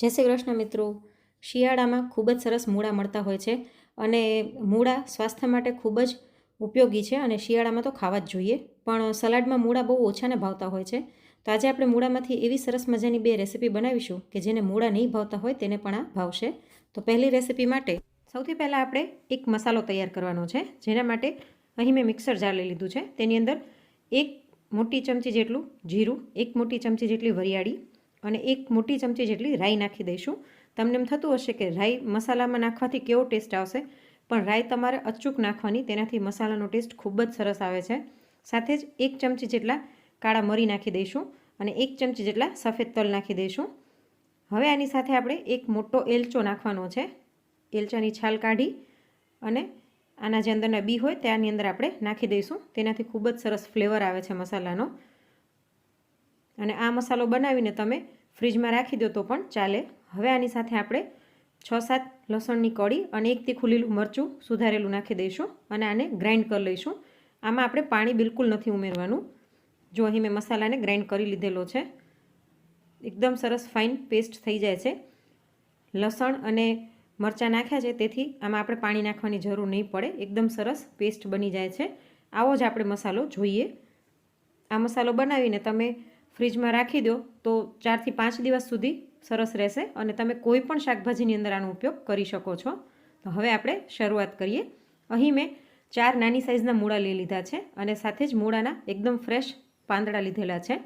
જય શ્રી કૃષ્ણ મિત્રો. શિયાળામાં ખૂબ જ સરસ મૂળા મળતા હોય છે અને મૂળા સ્વાસ્થ્ય માટે ખૂબ જ ઉપયોગી છે અને શિયાળામાં તો ખાવા જ જોઈએ. પણ સલાડમાં મૂળા બહુ ઓછાને ભાવતા હોય છે. તો આજે આપણે મૂળામાંથી એવી સરસ મજાની બે રેસીપી બનાવીશું કે જેને મૂળા નહીં ભાવતા હોય તેને પણ આ ભાવશે. તો પહેલી રેસીપી માટે સૌથી પહેલાં આપણે એક મસાલો તૈયાર કરવાનો છે, જેના માટે અહીં મેં મિક્સર જાર લઈ લીધું છે. તેની અંદર એક મોટી ચમચી જેટલું જીરું, એક મોટી ચમચી જેટલી વરિયાળી અને એક મોટી ચમચી જેટલી રાઈ નાખી દઈશું. તમને એમ થતું હશે કે રાઈ મસાલામાં નાખવાથી કેવો ટેસ્ટ આવશે? પણ રાઈ તમારે અચૂક નાખવાની, તેનાથી મસાલાનો ટેસ્ટ ખૂબ જ સરસ આવે છે. સાથે જ એક ચમચી જેટલા કાળા મરી નાખી દઈશું અને એક ચમચી જેટલા સફેદ તલ નાખી દઈશું. હવે આની સાથે આપણે એક મોટો એલચો નાખવાનો છે. એલચાની છાલ કાઢી અને આના જે અંદરના બી હોય, ત્યાંની અંદર આપણે નાખી દઈશું. તેનાથી ખૂબ જ સરસ ફ્લેવર આવે છે મસાલાનો. અને આ મસાલો બનાવીને તમે ફ્રીજમાં રાખી દો તો પણ ચાલે. હવે આની સાથે આપણે છ સાત લસણની કળી અને એક તીખું મરચું સુધારેલું નાખી દઈશું અને આને ગ્રાઇન્ડ કરી લઈશું. આમાં આપણે પાણી બિલકુલ નથી ઉમેરવાનું. જો અહીં મેં મસાલાને ગ્રાઇન્ડ કરી લીધેલો છે, એકદમ સરસ ફાઇન પેસ્ટ થઈ જાય છે. લસણ અને મરચાં નાખ્યા છે, તેથી આમાં આપણે પાણી નાખવાની જરૂર નહીં પડે. એકદમ સરસ પેસ્ટ બની જાય છે. આવો જ આપણે મસાલો જોઈએ. આ મસાલો બનાવીને તમે ફ્રીજમાં રાખી દો તો ચારથી પાંચ દિવસ સુધી સરસ રહેશે અને તમે કોઈ પણ શાકભાજીની અંદર આનો ઉપયોગ કરી શકો છો. તો હવે આપણે શરૂઆત કરીએ. અહીં મેં ચાર નાની સાઇઝના મૂળા લઈ લીધા છે અને સાથે જ મૂળાના એકદમ ફ્રેશ પાંદડા લીધેલા છે.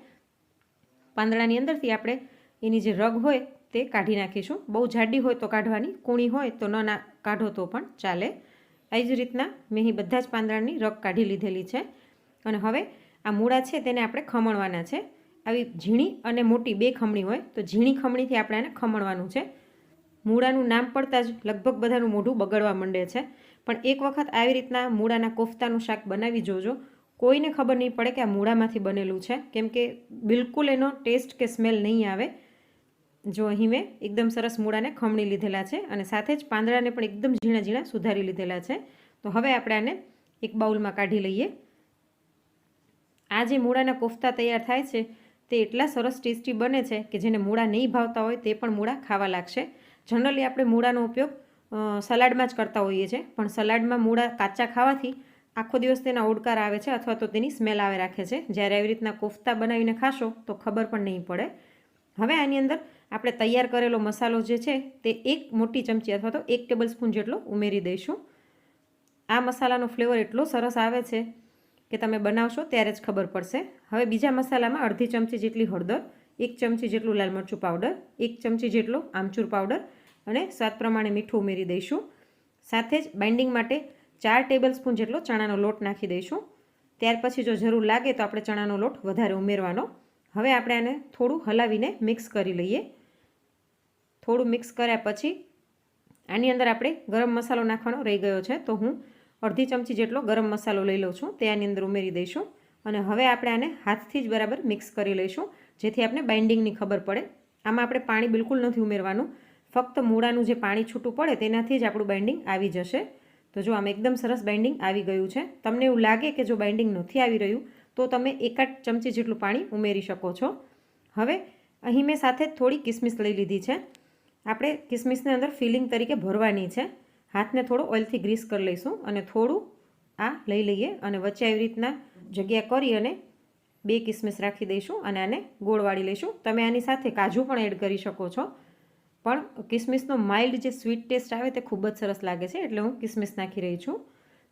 પાંદડાની અંદરથી આપણે એની જે રગ હોય તે કાઢી નાખીશું. બહુ જાડી હોય તો કાઢવાની, કૂણી હોય તો ન ના કાઢો તો પણ ચાલે. એ જ રીતના મેં અહીં બધા જ પાંદડાની રગ કાઢી લીધેલી છે. અને હવે આ મૂળા છે તેને આપણે ખમણવાના છે. આવી ઝીણી અને મોટી બે ખમણી હોય, તો ઝીણી ખમણીથી આપણે એને ખમણવાનું છે. મૂળાનું નામ પડતાં જ લગભગ બધાનું મોઢું બગડવા માંડે છે. પણ એક વખત આવી રીતના મૂળાના કોફતાનું શાક બનાવી જોજો. કોઈને ખબર નહીં પડે કે આ મૂળામાંથી બનેલું છે. કેમ કે બિલકુલ એનો ટેસ્ટ કે સ્મેલ નહીં આવે. જો અહીં મેં એકદમ સરસ મૂળાને ખમણી લીધેલા છે અને સાથે જ પાંદડાને પણ એકદમ ઝીણા ઝીણા સુધારી લીધેલા છે. તો હવે આપણે આને એક બાઉલમાં કાઢી લઈએ. આ જે મૂળાના કોફતા તૈયાર થાય છે તે એટલા સરસ ટેસ્ટી બને છે કે જેને મૂળા નહીં ભાવતા હોય તે પણ મૂળા ખાવા લાગશે. જનરલી આપણે મૂળાનો ઉપયોગ સલાડમાં જ કરતા હોઈએ છીએ, પણ સલાડમાં મૂળા કાચા ખાવાથી આખો દિવસ તેના ઓડકાર આવે છે અથવા તો તેની સ્મેલ આવે રાખે છે. જ્યારે આવી રીતના કોફતા બનાવીને ખાશો તો ખબર પણ નહીં પડે. હવે આની અંદર આપણે તૈયાર કરેલો મસાલો જે છે તે એક મોટી ચમચી અથવા તો એક ટેબલ સ્પૂન જેટલો ઉમેરી દઈશું. આ મસાલાનો ફ્લેવર એટલો સરસ આવે છે કે તમે બનાવશો ત્યારે જ ખબર પડશે. હવે બીજા મસાલામાં અડધી ચમચી જેટલી હળદર, એક ચમચી જેટલું લાલ મરચું પાવડર, એક ચમચી જેટલો આમચૂર પાવડર અને સ્વાદ પ્રમાણે મીઠું ઉમેરી દઈશું. સાથે જ બાઇન્ડિંગ માટે ચાર ટેબલ સ્પૂન જેટલો ચણાનો લોટ નાખી દઈશું. ત્યાર પછી જો જરૂર લાગે તો આપણે ચણાનો લોટ વધારે ઉમેરવાનો. હવે આપણે આને થોડું હલાવીને મિક્સ કરી લઈએ. થોડું મિક્સ કર્યા પછી આની અંદર આપણે ગરમ મસાલો નાખવાનો રહી ગયો છે. તો હું અડધી ચમચી જેટલો ગરમ મસાલો લઈ લઉં છું. તે આની અંદર ઉમેરી દઈશું અને હવે આપણે આને હાથથી જ બરાબર મિક્સ કરી લઈશું. જેથી આપણે બાઇન્ડિંગની ખબર પડે. આમાં આપણે પાણી બિલકુલ નથી ઉમેરવાનું. ફક્ત મૂળાનું જે પાણી છૂટું પડે તેનાથી જ આપણું બાઇન્ડિંગ આવી જશે. તો જો આમ એકદમ સરસ બાઇન્ડિંગ આવી ગયું છે, તમને એવું લાગે કે જો બાઇન્ડિંગ નથી આવી રહ્યું, તો તમે એકાદ ચમચી જેટલું પાણી ઉમેરી શકો છો. હવે અહીં મેં સાથે થોડી કિસમિસ લઈ લીધી છે. આપણે કિસમિસને અંદર ફિલિંગ તરીકે ભરવાની છે. હાથને થોડો ઓઇલથી ગ્રીસ કરી લઈશું અને થોડું આ લઈ લઈએ અને વચ્ચે આવી રીતના જગ્યા કરી અને બે કિસમિસ રાખી દઈશું અને આને ગોળ વાળી લઈશું. તમે આની સાથે કાજુ પણ એડ કરી શકો છો. પણ કિસમિસનો માઇલ્ડ જે સ્વીટ ટેસ્ટ આવે તે ખૂબ જ સરસ લાગે છે, એટલે હું કિસમિસ નાખી રહી છું.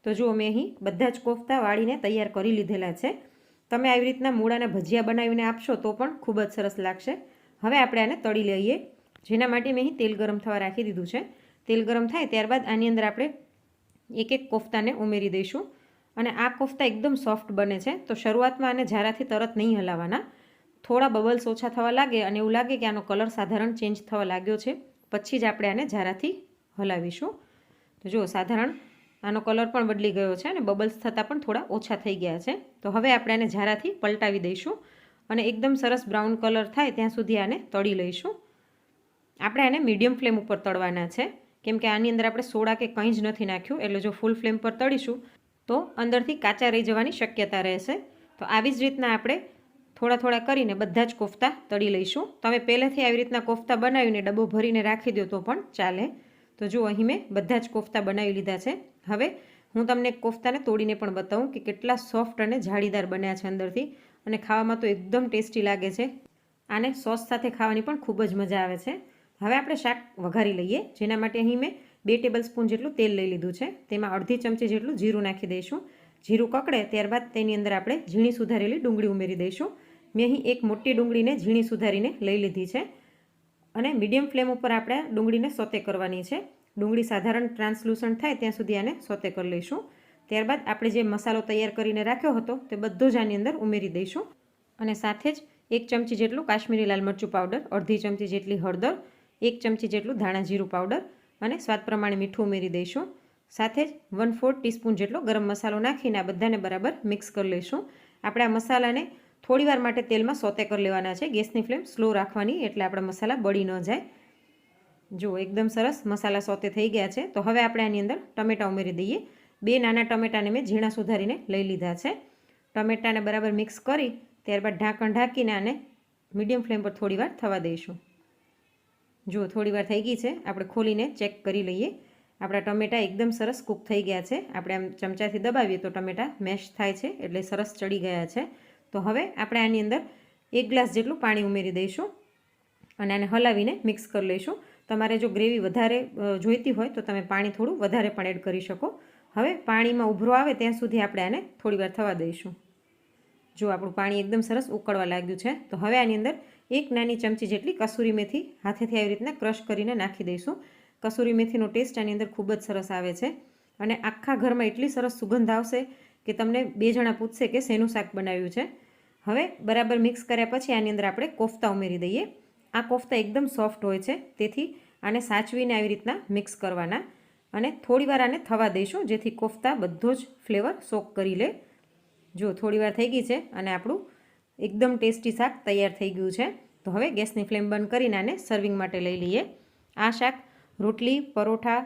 તો જુઓ, મેં અહીં બધા જ કોફતા વાળીને તૈયાર કરી લીધેલા છે. તમે આવી રીતના મૂળાના ભજીયા બનાવીને આપશો તો પણ ખૂબ જ સરસ લાગશે. હવે આપણે આને તળી લઈએ. જેના માટે મેં અહીં તેલ ગરમ થવા રાખી દીધું છે. તેલ ગરમ થાય ત્યારબાદ આની અંદર આપણે એક એક કોફતાને ઉમેરી દઈશું. અને આ કોફતા એકદમ સોફ્ટ બને છે. તો શરૂઆતમાં આને ઝારાથી તરત નહીં હલાવવાના. થોડા બબલ્સ ઓછા થવા લાગે અને એવું લાગે કે આનો કલર સાધારણ ચેન્જ થવા લાગ્યો છે. પછી જ આપણે આને ઝારાથી હલાવીશું. તો જુઓ, સાધારણ આનો કલર પણ બદલી ગયો છે અને બબલ્સ થતાં પણ થોડા ઓછા થઈ ગયા છે. તો હવે આપણે આને ઝારાથી પલટાવી દઈશું અને એકદમ સરસ બ્રાઉન કલર થાય ત્યાં સુધી આને તળી લઈશું. આપણે આને મીડિયમ ફ્લેમ ઉપર તળવાના છે. કેમ કે આની અંદર આપણે સોડા કે કંઈ જ નથી નાખ્યું, એટલે જો ફૂલ ફ્લેમ પર તળીશું, તો અંદરથી કાચા રહી જવાની શક્યતા રહેશે. તો આવી જ રીતના આપણે થોડા થોડા કરીને બધા જ કોફતા તળી લઈશું. તમે પહેલેથી આવી રીતના કોફતા બનાવીને ડબ્બો ભરીને રાખી દો તો પણ ચાલે. તો જો અહીં મેં બધા જ કોફતા બનાવી લીધા છે. હવે હું તમને કોફતાને તોડીને પણ બતાવું કે કેટલા સોફ્ટ અને જાળીદાર બન્યા છે અંદરથી, અને ખાવામાં તો એકદમ ટેસ્ટી લાગે છે. આને સોસ સાથે ખાવાની પણ ખૂબ જ મજા આવે છે. હવે આપણે શાક વઘારી લઈએ, જેના માટે અહીં મેં બે ટેબલ સ્પૂન જેટલું તેલ લઈ લીધું છે. તેમાં અડધી ચમચી જેટલું જીરું નાખી દઈશું. જીરું કકડે ત્યારબાદ તેની અંદર આપણે ઝીણી સુધારેલી ડુંગળી ઉમેરી દઈશું. મેં અહીં એક મોટી ડુંગળીને ઝીણી સુધારીને લઈ લીધી છે. અને મીડિયમ ફ્લેમ ઉપર આપણે ડુંગળીને સોતે કરવાની છે. ડુંગળી સાધારણ ટ્રાન્સલુસન્ટ થાય ત્યાં સુધી આને સોતે કરી લઈશું. ત્યારબાદ આપણે જે મસાલો તૈયાર કરીને રાખ્યો હતો તે બધો જ આની અંદર ઉમેરી દઈશું. અને સાથે જ એક ચમચી જેટલું કાશ્મીરી લાલ મરચું પાવડર, અડધી ચમચી જેટલી હળદર એક ચમચી જેટલું ધાણા જીરું પાવડર અને સ્વાદ પ્રમાણે મીઠું ઉમેરી દઈશું. સાથે જ વન ફોર્થ ટીસ્પૂન જેટલો ગરમ મસાલો નાખીને આ બધાને બરાબર મિક્સ કરી લઈશું. આપણે આ મસાલાને થોડીવાર માટે તેલમાં સોતે કરી લેવાના છે. ગેસની ફ્લેમ સ્લો રાખવાની એટલે આપણા મસાલા બળી ન જાય. જુઓ, એકદમ સરસ મસાલા સોતે થઈ ગયા છે. તો હવે આપણે આની અંદર ટમેટાં ઉમેરી દઈએ. બે નાના ટમેટાને મેં ઝીણા સુધારીને લઈ લીધા છે. ટમેટાને બરાબર મિક્સ કરી ત્યારબાદ ઢાંકણ ઢાંકીને આને મીડિયમ ફ્લેમ પર થોડીવાર થવા દઈશું. જુઓ થોડીવાર થઈ ગઈ છે. આપણે ખોલીને ચેક કરી લઈએ. આપણા ટમેટાં એકદમ સરસ કૂક થઈ ગયા છે. આપણે આમ ચમચાથી દબાવીએ તો ટમેટાં મેશ થાય છે, એટલે સરસ ચડી ગયા છે. તો હવે આપણે આની અંદર એક ગ્લાસ જેટલું પાણી ઉમેરી દઈશું અને આને હલાવીને મિક્સ કરી લઈશું. તમારે જો ગ્રેવી વધારે જોઈતી હોય તો તમે પાણી થોડું વધારે પણ એડ કરી શકો. હવે પાણીમાં ઉભરો આવે ત્યાં સુધી આપણે આને થોડીવાર થવા દઈશું. જો આપણું પાણી એકદમ સરસ ઉકળવા લાગ્યું છે, તો હવે આની અંદર એક નાની ચમચી જેટલી કસૂરી મેથી હાથેથી આવી રીતના ક્રશ કરીને નાખી દઈશું. કસૂરી મેથીનો ટેસ્ટ આની અંદર ખૂબ જ સરસ આવે છે અને આખા ઘરમાં એટલી સરસ સુગંધ આવશે કે તમને બે જણા પૂછશે કે શેનું શાક બનાવ્યું છે. હવે બરાબર મિક્સ કર્યા પછી આની અંદર આપણે કોફતા ઉમેરી દઈએ. આ કોફતા એકદમ સોફ્ટ હોય છે, તેથી આને સાચવીને આવી રીતના મિક્સ કરવાના અને થોડીવાર આને થવા દઈશું, જેથી કોફતા બધો જ ફ્લેવર સોક કરી લે. જો થોડીવાર થઈ ગઈ છે અને આપણું એકદમ ટેસ્ટી શાક તૈયાર થઈ ગયું છે. તો હવે ગેસની ફ્લેમ બંધ કરીને આને સર્વિંગ માટે લઈ લઈએ. આ શાક રોટલી, પરોઠા,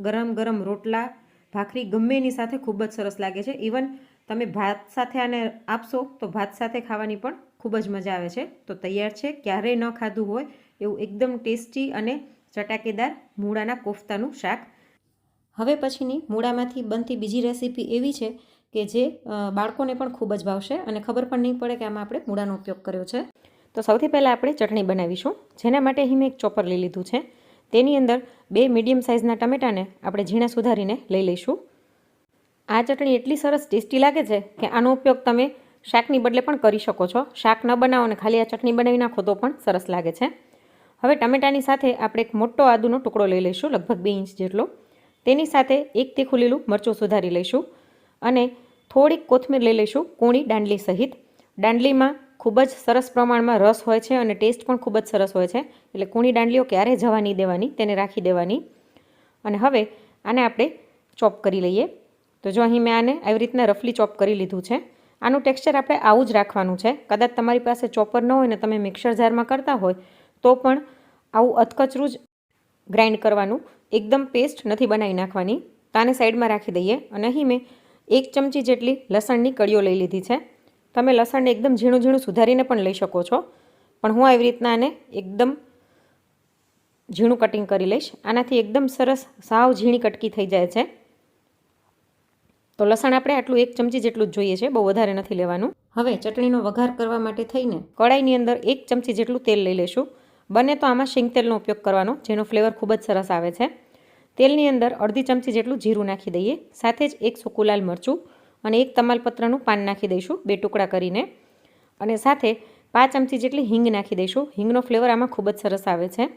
ગરમ ગરમ રોટલા, ભાખરી ગમે એની સાથે ખૂબ જ સરસ લાગે છે. ઇવન તમે ભાત સાથે આને આપશો તો ભાત સાથે ખાવાની પણ ખૂબ જ મજા આવે છે. તો તૈયાર છે, ક્યારેય ન ખાધું હોય એવું એકદમ ટેસ્ટી અને ચટાકેદાર મૂળાના કોફતાનું શાક. હવે પછીની મૂળામાંથી બનતી બીજી રેસીપી એવી છે કે જે બાળકોને પણ ખૂબ જ ભાવશે અને ખબર પણ નહીં પડે કે આમાં આપણે મૂળાનો ઉપયોગ કર્યો છે. તો સૌથી પહેલાં આપણે ચટણી બનાવીશું, જેના માટે અહીં મેં એક ચોપર લઈ લીધું છે. તેની અંદર બે મીડિયમ સાઇઝના ટમેટાને આપણે ઝીણા સુધારીને લઈ લઈશું. આ ચટણી એટલી સરસ ટેસ્ટી લાગે છે કે આનો ઉપયોગ તમે શાકની બદલે પણ કરી શકો છો. શાક ન બનાવો અને ખાલી આ ચટણી બનાવી નાખો તો પણ સરસ લાગે છે. હવે ટમેટાની સાથે આપણે એક મોટો આદુનો ટુકડો લઈ લઈશું, લગભગ બે ઇંચ જેટલો. તેની સાથે એક તીખું લીલું મરચું સુધારી લઈશું અને થોડીક કોથમીર લઈ લઈશું, કૂણી દાંડલી સહિત. દાંડલીમાં ખૂબ જ સરસ પ્રમાણમાં રસ હોય છે અને ટેસ્ટ પણ ખૂબ જ સરસ હોય છે. એટલે કૂણી દાંડલીઓ ક્યારેય જવા નહીં દેવાની, તેને રાખી દેવાની. અને હવે આને આપણે ચોપ કરી લઈએ. તો જો અહીં મેં આને આવી રીતના રફલી ચોપ કરી લીધું છે. આનું ટેક્સચર આપણે આવું જ રાખવાનું છે. કદાચ તમારી પાસે ચોપર ન હોય ને તમે મિક્સર જારમાં કરતા હોય, તો પણ આવું અધકચરું જ ગ્રાઇન્ડ કરવાનું. એકદમ પેસ્ટ નથી બનાવી નાખવાની. તો આને સાઈડમાં રાખી દઈએ. અને અહીં મેં એક ચમચી જેટલી લસણની કળીઓ લઈ લીધી છે. તમે લસણને એકદમ ઝીણું ઝીણું સુધારીને પણ લઈ શકો છો. પણ હું આવી રીતના આને એકદમ ઝીણું કટિંગ કરી લઈશ. આનાથી એકદમ સરસ સાવ ઝીણી કટકી થઈ જાય છે. તો લસણ આપણે આટલું એક ચમચી જેટલું જ જોઈએ છે. બહુ વધારે નથી લેવાનું. હવે ચટણીનો વઘાર કરવા માટે થઈને કડાઈની અંદર એક ચમચી જેટલું તેલ લઈ લઈશું. બને તો આમાં શીંગ તેલનો ઉપયોગ કરવાનો, જેનો ફ્લેવર ખૂબ જ સરસ આવે છે. તેલની અંદર અડધી ચમચી જેટલું જીરું નાખી દઈએ. સાથે જ એક સૂકું લાલ મરચું અને એક તમાલપત્રનું પાન નાખી દઈશું, બે ટુકડા કરીને. અને સાથે પાંચ ચમચી જેટલી હિંગ નાખી દઈશું. હિંગનો ફ્લેવર આમાં ખૂબ જ સરસ આવે છે.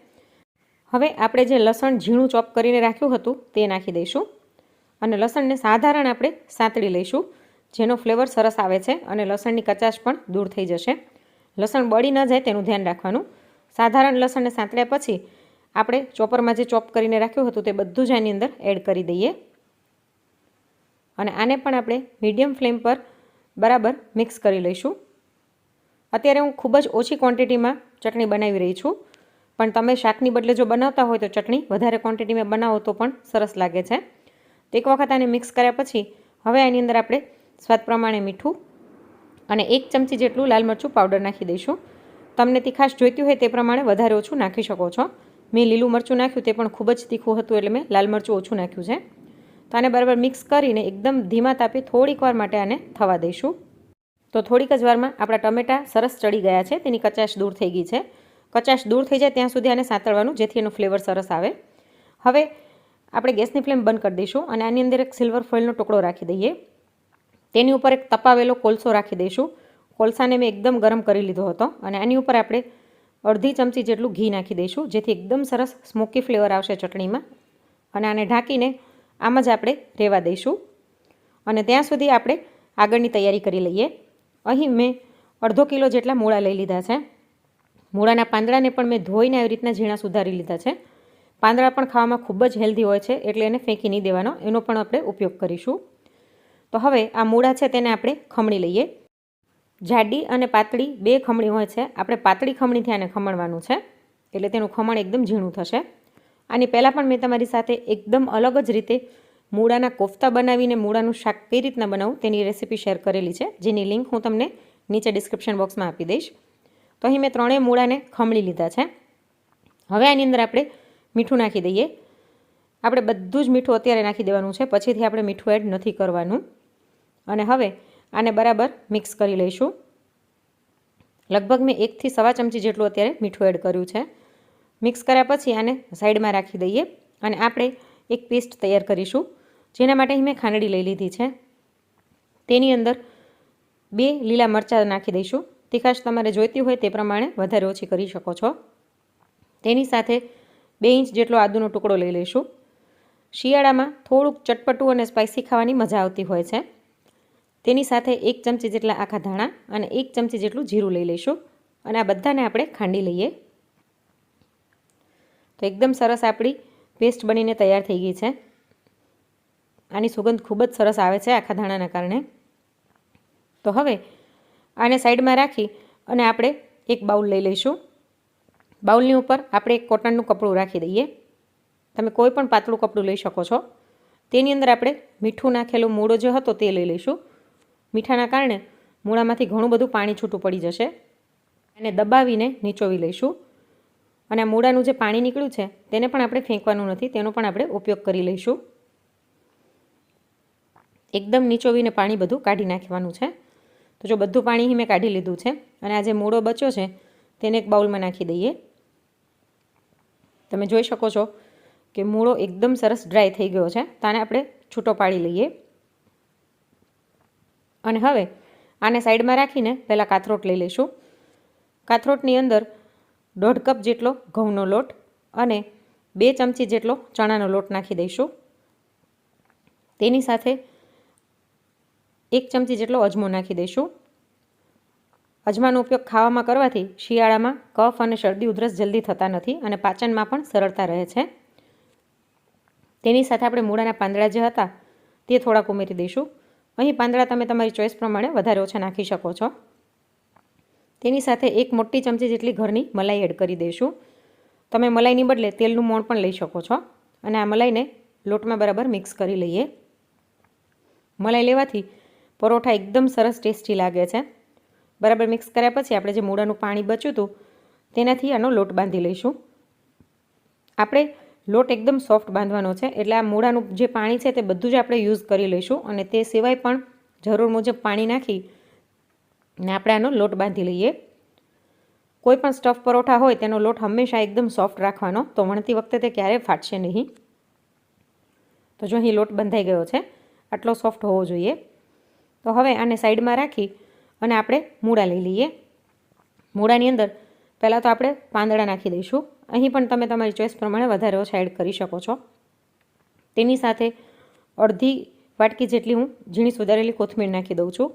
હવે આપણે જે લસણ ઝીણું ચોપ કરીને રાખ્યું હતું તે નાખી દઈશું. અને લસણને સાધારણ આપણે સાંતળી લઈશું, જેનો ફ્લેવર સરસ આવે છે અને લસણની કચાશ પણ દૂર થઈ જશે. લસણ બળી ન જાય તેનું ધ્યાન રાખવાનું. સાધારણ લસણને સાંતળ્યા પછી આપણે ચોપરમાં જે ચોપ કરીને રાખ્યું હતું તે બધું જ આની અંદર એડ કરી દઈએ. અને આને પણ આપણે મીડિયમ ફ્લેમ પર બરાબર મિક્સ કરી લઈશું. અત્યારે હું ખૂબ જ ઓછી ક્વોન્ટિટીમાં ચટણી બનાવી રહી છું. પણ તમે શાકની બદલે જો બનાવતા હોય તો ચટણી વધારે ક્વોન્ટિટીમાં બનાવો તો પણ સરસ લાગે છે. એક વખત આને મિક્સ કર્યા પછી હવે આની અંદર આપણે સ્વાદ પ્રમાણે મીઠું અને એક ચમચી જેટલું લાલ મરચું પાવડર નાખી દઈશું. તમને તીખાશ જોઈતી હોય તે પ્રમાણે વધારે ઓછું નાખી શકો છો. મેં લીલું મરચું નાખ્યું, તે પણ ખૂબ જ તીખું હતું એટલે મેં લાલ મરચું ઓછું નાખ્યું છે. તો આને બરાબર મિક્સ કરીને એકદમ ધીમા તાપે થોડીક વાર માટે આને થવા દઈશું. તો થોડીક જ વારમાં આપણા ટમેટાં સરસ ચડી ગયા છે, તેની કચાશ દૂર થઈ ગઈ છે. કચાશ દૂર થઈ જાય ત્યાં સુધી આને સાંતળવાનું, જેથી એનું ફ્લેવર સરસ આવે. હવે આપણે ગેસની ફ્લેમ બંધ કરી દઈશું અને આની અંદર એક સિલ્વર ફોઇલનો ટુકડો રાખી દઈએ. તેની ઉપર એક તપાવેલો કોલસો રાખી દઈશું. કોલસાને મેં એકદમ ગરમ કરી લીધો હતો અને આની ઉપર આપણે અડધી ચમચી જેટલું ઘી નાખી દઈશું, જેથી એકદમ સરસ સ્મોકી ફ્લેવર આવશે ચટણીમાં. અને આને ઢાંકીને આમ જ આપણે રહેવા દઈશું. અને ત્યાં સુધી આપણે આગળની તૈયારી કરી લઈએ. અહીં મેં અડધો કિલો જેટલા મૂળા લઈ લીધા છે. મૂળાના પાંદડાને પણ મેં ધોઈને આવી રીતના ઝીણા સુધારી લીધા છે. પાંદડા પણ ખાવામાં ખૂબ જ હેલ્ધી હોય છે, એટલે એને ફેંકી નહીં દેવાનો. એનો પણ આપણે ઉપયોગ કરીશું. તો હવે આ મૂળા છે તેને આપણે ખમણી લઈએ. જાડી અને પાતળી બે ખમણી હોય છે. આપણે પાતળી ખમણીથી આને ખમણવાનું છે. એટલે તેનું ખમણ એકદમ ઝીણું થશે. આની પહેલાં પણ મેં તમારી સાથે એકદમ અલગ જ રીતે મૂળાના કોફતા બનાવીને મૂળાનું શાક કઈ રીતના બનાવું તેની રેસીપી શેર કરેલી છે. જેની લિંક હું તમને નીચે ડિસ્ક્રિપ્શન બોક્સમાં આપી દઈશ. તો અહીં મેં ત્રણેય મૂળાને ખમણી લીધા છે. હવે આની અંદર આપણે મીઠું નાખી દઈએ. આપણે બધું જ મીઠું અત્યારે નાખી દેવાનું છે. પછીથી આપણે મીઠું એડ નથી કરવાનું. અને હવે આને બરાબર મિક્સ કરી લઈશું. લગભગ મેં એકથી સવા ચમચી જેટલું અત્યારે મીઠું એડ કર્યું છે. મિક્સ કર્યા પછી આને સાઈડમાં રાખી દઈએ અને આપણે એક પેસ્ટ તૈયાર કરીશું, જેના માટે મેં ખાંડડી લઈ લીધી છે. તેની અંદર બે લીલા મરચાં નાખી દઈશું. તીખાશ તમારે જોઈતી હોય તે પ્રમાણે વધારે ઓછી કરી શકો છો. તેની સાથે બે ઇંચ જેટલો આદુનો ટુકડો લઈ લઈશું. શિયાળામાં થોડુંક ચટપટું અને સ્પાઇસી ખાવાની મજા આવતી હોય છે. તેની સાથે એક ચમચી જેટલા આખા ધાણા અને એક ચમચી જેટલું જીરું લઈ લઈશું અને આ બધાને આપણે ખાંડી લઈએ. તો એકદમ સરસ આપણી પેસ્ટ બનીને તૈયાર થઈ ગઈ છે. આની સુગંધ ખૂબ જ સરસ આવે છે આખા ધાણાના કારણે. તો હવે આને સાઈડમાં રાખી અને આપણે એક બાઉલ લઈ લઈશું. બાઉલની ઉપર આપણે એક કોટનનું કપડું રાખી દઈએ. તમે કોઈ પણ પાતળું કપડું લઈ શકો છો. તેની અંદર આપણે મીઠું નાખેલો મૂળો જે હતો તે લઈ લઈશું. મીઠાના કારણે મૂળામાંથી ઘણું બધું પાણી છૂટું પડી જશે. એને દબાવીને નીચોવી લઈશું. અને મૂળાનું જે પાણી નીકળ્યું છે, તેને પણ આપણે ફેંકવાનું નથી, તેનો પણ આપણે ઉપયોગ કરી લઈશું. એકદમ નીચોવીને પાણી બધું કાઢી નાખવાનું છે. તો જો બધું પાણી મેં કાઢી લીધું છે, અને આ જે મૂળો બચ્યો છે, તેને એક બાઉલમાં નાખી દઈએ. તમે જોઈ શકો છો કે મૂળો એકદમ સરસ ડ્રાય થઈ ગયો છે, તો આને આપણે છૂટો પાડી લઈએ. અને હવે આને સાઈડમાં રાખીને પહેલાં કાથરોટ લઈ લઈશું. કાથરોટની અંદર દોઢ કપ જેટલો ઘઉંનો લોટ અને બે ચમચી જેટલો ચણાનો લોટ નાખી દઈશું. તેની સાથે એક ચમચી જેટલો અજમો નાખી દઈશું. અજમાનો ઉપયોગ ખાવામાં કરવાથી શિયાળામાં કફ અને શરદી ઉધરસ જલ્દી થતા નથી અને પાચનમાં પણ સરળતા રહે છે. તેની સાથે આપણે મૂળાના પાંદડા જે હતા તે થોડાક ઉમેરી દઈશું. અહીં પાંદડા તમે તમારી ચોઈસ પ્રમાણે વધારે ઓછા નાખી શકો છો. તેની સાથે એક મોટી ચમચી જેટલી ઘરની મલાઈ એડ કરી દઈશું. તમે મલાઈની બદલે તેલનું મોણ પણ લઈ શકો છો અને આ મલાઈને લોટમાં બરાબર મિક્સ કરી લઈએ. મલાઈ લેવાથી પરોઠા એકદમ સરસ ટેસ્ટી લાગે છે. બરાબર મિક્સ કર્યા પછી આપણે જે મૂળાનું પાણી બચ્યું હતું તેનાથી આનો લોટ બાંધી લઈશું. આપણે લોટ એકદમ સોફ્ટ બાંધવાનો છે. એટલે આ મૂળાનું જે પાણી છે તે બધું જ આપણે યુઝ કરી લઈશું અને તે સિવાય પણ જરૂર મુજબ પાણી નાખી ને આપણે આનો લોટ બાંધી લઈએ. કોઈ પણ સ્ટફ પરોઠા હોય તેનો લોટ હંમેશા એકદમ સોફ્ટ રાખવાનો. તો વણતી વખતે તે ક્યારેય ફાટશે નહીં. તો જો અહીં લોટ બંધાઈ ગયો છે, આટલો સોફ્ટ હોવો જોઈએ. તો હવે આને સાઈડમાં રાખી અને આપણે મૂળા લઈ લઈએ. મૂળાની અંદર પહેલાં તો આપણે પાંદડા નાખી દઈશું. અહીં પણ તમે તમારી ચોઈસ પ્રમાણે વધારે ઓછા એડ કરી શકો છો. તેની સાથે અડધી વાટકી જેટલી હું ઝીણી સુધારેલી કોથમીર નાખી દઉં છું.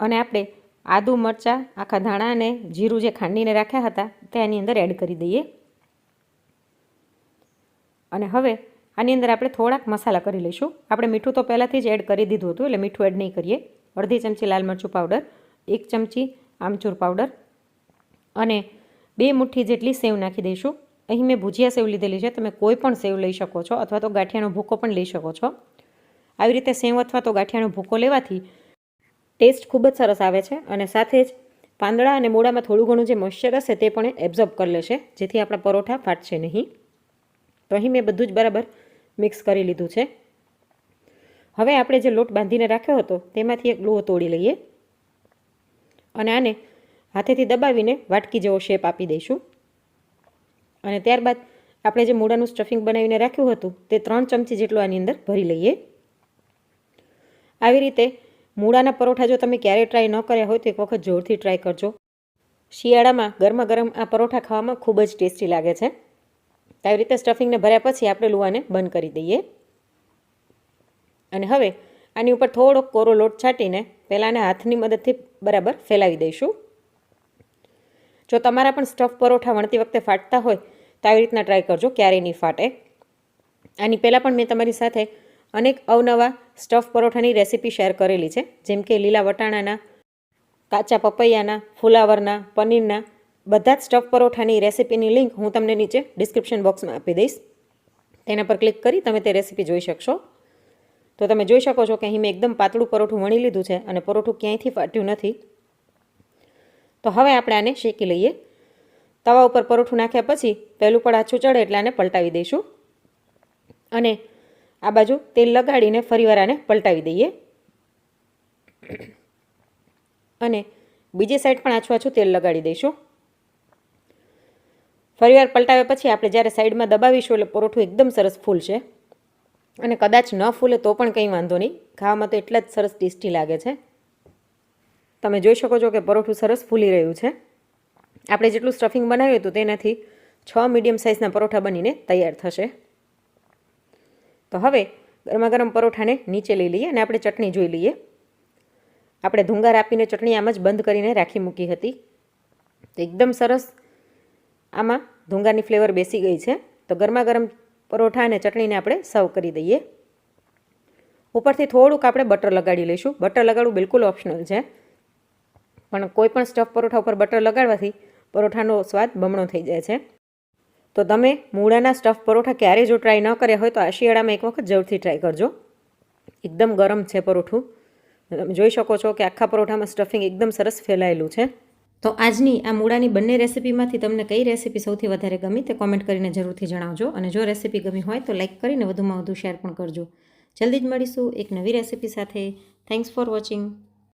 અને આપણે આદુ મરચાં, આખા ધાણા અને જીરું જે ખાંડીને રાખ્યા હતા તે આની અંદર એડ કરી દઈએ. અને હવે આની અંદર આપણે થોડાક મસાલા કરી લઈશું. આપણે મીઠું તો પહેલાંથી જ એડ કરી દીધું હતું, એટલે મીઠું એડ નહીં કરીએ. અડધી ચમચી લાલ મરચું પાવડર એક ચમચી આમચૂર પાવડર અને બે મુઠ્ઠી જેટલી સેવ નાખી દઈશું. અહીં મેં ભુજિયા સેવ લીધેલી છે. તમે કોઈ પણ સેવ લઈ શકો છો અથવા તો ગાંઠિયાનો ભૂકો પણ લઈ શકો છો. આવી રીતે સેવ અથવા તો ગાંઠિયાનો ભૂકો લેવાથી ટેસ્ટ ખૂબ જ સરસ આવે છે અને સાથે જ પાંદડા અને મૂળામાં થોડું ઘણું જે મોઇશ્ચર હશે તે પણ એબ્ઝોર્બ કરી લેશે. જેથી આપણા પરોઠા ફાટશે નહીં. તો અહીં મેં બધું જ બરાબર મિક્સ કરી લીધું છે. હવે આપણે જે લોટ બાંધીને રાખ્યો હતો તેમાંથી એક લોહો તોડી લઈએ. અને આને હાથેથી દબાવીને વાટકી જેવો શેપ આપી દઈશું. અને ત્યારબાદ આપણે જે મૂળાનું સ્ટફિંગ બનાવીને રાખ્યું હતું, તે ત્રણ ચમચી જેટલું આની અંદર ભરી લઈએ. આવી રીતે મૂળાના પરોઠા જો તમે ક્યારેય ટ્રાય ન કર્યા હોય, તો એક વખત જોરથી ટ્રાય કરજો. શિયાળામાં ગરમા ગરમ આ પરોઠા ખાવામાં ખૂબ જ ટેસ્ટી લાગે છે. આવી રીતે સ્ટફિંગને ભર્યા પછી આપણે લુવાને બંધ કરી દઈએ. અને હવે આની ઉપર થોડોક કોરો લોટ છાંટીને પહેલાં આને હાથની મદદથી બરાબર ફેલાવી દઈશું. જો તમારા પણ સ્ટફ પરોઠા વણતી વખતે ફાટતા હોય, તો આવી રીતના ટ્રાય કરજો, ક્યારેય નહીં ફાટે. આની પહેલાં પણ મેં તમારી સાથે અનેક અવનવા સ્ટફ પરોઠાની રેસીપી શેર કરેલી છે. જેમ કે લીલા વટાણાના, કાચા પપૈયાના, ફુલાવરના, પનીરના, બધા જ સ્ટફ પરોઠાની રેસીપીની લિંક હું તમને નીચે ડિસ્ક્રિપ્શન બોક્સમાં આપી દઈશ. તેના પર ક્લિક કરી તમે તે રેસીપી જોઈ શકશો. તો તમે જોઈ શકો છો કે અહીં મેં એકદમ પાતળું પરોઠું વણી લીધું છે અને પરોઠું ક્યાંયથી ફાટ્યું નથી. તો હવે આપણે આને શેકી લઈએ. તવા ઉપર પરોઠું નાખ્યા પછી પહેલું પણ આછું ચડે એટલે આને પલટાવી દઈશું. અને આ બાજુ તેલ લગાડીને ફરીવાર આને પલટાવી દઈએ. અને બીજી સાઈડ પણ આછું આછું તેલ લગાડી દઈશું. ફરીવાર પલટાવ્યા પછી આપણે જ્યારે સાઈડમાં દબાવીશું એટલે પરોઠું એકદમ સરસ ફૂલશે. અને કદાચ ન ફૂલે તો પણ કંઈ વાંધો નહીં. ખાવામાં તો એટલા જ સરસ ટેસ્ટી લાગે છે. તમે જોઈ શકો છો કે પરોઠું સરસ ફૂલી રહ્યું છે. આપણે જેટલું સ્ટફિંગ બનાવ્યું હતું તેનાથી છ મીડિયમ સાઇઝના પરોઠા બનીને તૈયાર થશે. તો હવે ગરમા ગરમ પરોઠાને નીચે લઈ લઈએ અને આપણે ચટણી જોઈ લઈએ. આપણે ધુંગાર આપીને ચટણી આમ જ બંધ કરીને રાખી મૂકી હતી. તો એકદમ સરસ આમાં ધુંગારની ફ્લેવર બેસી ગઈ છે. તો ગરમા ગરમ પરોઠા અને ચટણીને આપણે સર્વ કરી દઈએ. ઉપરથી થોડુંક આપણે બટર લગાડી લઈશું. બટર લગાડવું બિલકુલ ઓપ્શનલ છે. પણ કોઈ પણ સ્ટફ પરોઠા ઉપર બટર લગાડવાથી પરોઠાનો સ્વાદ બમણો થઈ જાય છે. તો તમે મૂળાના સ્ટફ પરોઠા ક્યારેય જો ટ્રાય ન કર્યા હોય તો આ શિયાળામાં એક વખત જરૂરથી ટ્રાય કરજો. એકદમ ગરમ છે પરોઠું. તમે જોઈ શકો છો કે આખા પરોઠામાં સ્ટફિંગ એકદમ સરસ ફેલાયેલું છે. તો આજની આ મૂળાની બંને રેસીપીમાંથી તમને કઈ રેસીપી સૌથી વધારે ગમી તે કોમેન્ટ કરીને જરૂરથી જણાવજો. અને જો રેસીપી ગમી હોય તો લાઇક કરીને વધુમાં વધુ શેર પણ કરજો. જલ્દી જ મળીશું એક નવી રેસીપી સાથે. Thanks for watching